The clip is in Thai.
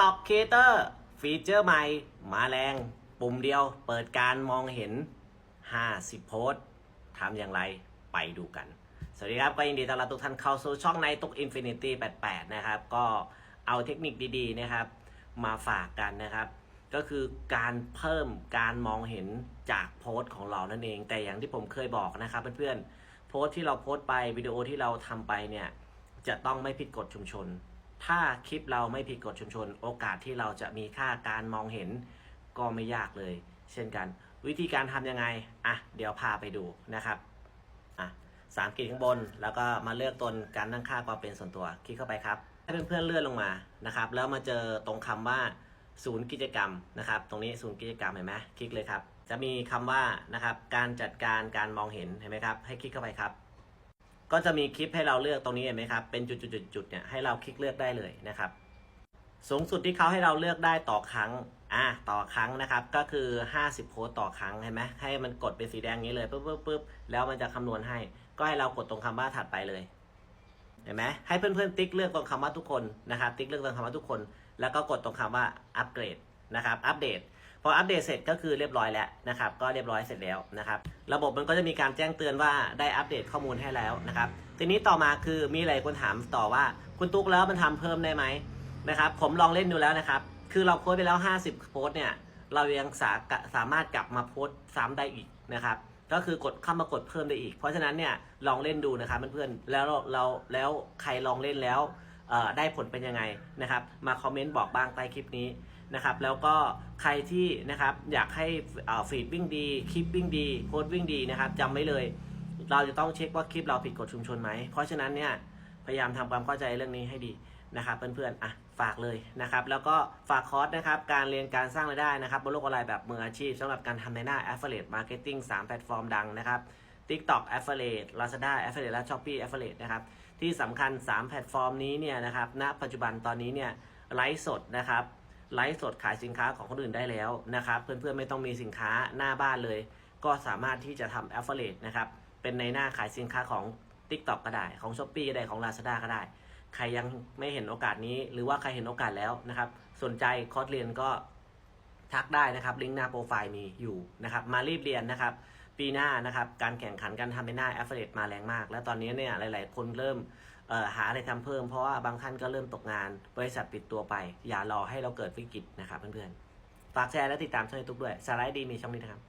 t o k Creator ฟีเจอร์ใหม่ มาแรง ปุ่มเดียวเปิดการมองเห็น 50 โพสต์ทำอย่างไรไปดูกัน สวัสดีครับ ก็ยินดีต้อนรับทุกท่านเข้าสู่ช่องในตุก Infinity 88 นะครับ ก็เอาเทคนิคดีๆนะครับ มาฝากกันนะครับ ก็คือการเพิ่มการมองเห็นจากโพสต์ของเรานั่นเอง แต่อย่างที่ผมเคยบอกนะครับเพื่อนๆ โพสต์ที่เราโพสต์ไปวิดีโอที่เราทำไปเนี่ย จะต้องไม่ผิดกฎชุมชน ถ้าคลิปเราไม่ผิดกฎชุมชน โอกาสที่เราจะมีค่าการมองเห็นก็ไม่ยากเลย เช่นกัน วิธีการทำยังไงอะเดี๋ยวพาไปดูนะครับอะสามขีดข้างบน แล้วก็มาเลือกตนการตั้งค่าความเป็นส่วนตัว คลิกเข้าไปครับให้เพื่อนๆเลื่อนลงมานะครับ แล้วมาเจอตรงคำว่าศูนย์กิจกรรมนะครับ ตรงนี้ศูนย์กิจกรรมเห็นไหมคลิกเลยครับ จะมีคำว่านะครับการจัดการการมองเห็นเห็นไหมครับ ให้คลิกเข้าไปครับ ก็จะมีคลิปให้เราเลือกตรงนี้เห็นไหมครับ เป็นจุดๆๆเนี่ยให้เราคลิกเลือกได้เลยนะครับ สูงสุดที่เขาให้เราเลือกได้ต่อครั้ง อะต่อครั้งนะครับ ก็คือ 50โพสต์ต่อครั้งเห็นไหมให้มันกดเป็นสีแดงนี้เลยปุ๊บปุ๊บปุ๊บแล้วมันจะคำนวณให้ ก็ให้เรากดตรงคำว่าถัดไปเลย เห็นไหมให้เพื่อนๆติ๊กเลือกตรงคำว่าทุกคนนะครับ ติ๊กเลือกตรงคำว่าทุกคน แล้วก็กดตรงคำว่าอัปเกรดนะครับ อัปเดต ออัปเดตเสร็จก็คือเรียบร้อยแล้วนะครับ ก็เรียบร้อยเสร็จแล้วนะครับ ระบบมันก็จะมีการแจ้งเตือนว่าได้อัปเดตข้อมูลให้แล้วนะครับ ทีนี้ต่อมาคือมีหลายคนถามต่อว่า คุณตุ๊กแล้วมันทำเพิ่มได้ไหมนะครับ ผมลองเล่นดูแล้วนะครับ คือเราโพสไปแล้ว 50 โพสเนี่ย เรายังสาสามารถกลับมาโพสซ้ำได้อีกนะครับ ก็คือกดเข้ามากดเพิ่มได้อีก เพราะฉะนั้นเนี่ยลองเล่นดูนะครับเพื่อนๆ แล้วเราแล้วใครลองเล่นแล้วได้ผลเป็นยังไงนะครับ มาคอมเมนต์บอกบ้างใต้คลิปนี้ นะครับแล้วก็ใครที่นะครับอยากให้ฟีดวิ่งดีคลิปวิ่งดีโพสต์วิ่งดีนะครับจำไว้เลย เราจะต้องเช็คว่าคลิปเราผิดกฎชุมชนไหม เพราะฉะนั้นเนี่ยพยายามทำความเข้าใจเรื่องนี้ให้ดีนะครับเพื่อนๆอะฝากเลยนะครับแล้วก็ฝากคอร์สนะครับการเรียนการสร้างรายได้นะครับบนโลกออนไลน์แบบมืออาชีพสำหรับการทำในหน้า Affiliate Marketing 3 แพลตฟอร์มดังนะครับ TikTok Affiliate Lazada Affiliate และ Shopee Affiliate นะครับที่สำคัญ 3 แพลตฟอร์มนี้เนี่ยนะครับณปัจจุบันตอนนี้เนี่ยไลฟ์สดนะครับ ไลฟ์สดขายสินค้าของคนอื่นได้แล้วนะครับ เพื่อนๆไม่ต้องมีสินค้าหน้าบ้านเลย ก็สามารถที่จะทำ Affiliate นะครับเป็นในหน้าขายสินค้าของ TikTok ก็ได้ของ s h อ p e e ก็ได้ของ Lazada ก็ได้ ใครยังไม่เห็นโอกาสนี้หรือว่าใครเห็นโอกาสแล้วนะครับ สนใจคอร์สเรียนก็ทักได้นะครับลิงก์หน้าโปรไฟล์มีอยู่นะครับ มารีบเรียนนะครับ ปีหน้านะครับการแข่งขันการทำในหน้าแอฟเฟลตมาแรงมาก และตอนนี้เนี่ยหลาย ๆ คนเริ่มหาอะไรทำเพิ่มเพราะว่าบางท่านก็เริ่มตกงาน บริษัทปิดตัวไป อย่ารอให้เราเกิดวิกฤตนะครับเพื่อนๆ ฝากแชร์และติดตามช่องยูทูบด้วยสาระดีมีช่องนี้นะครับ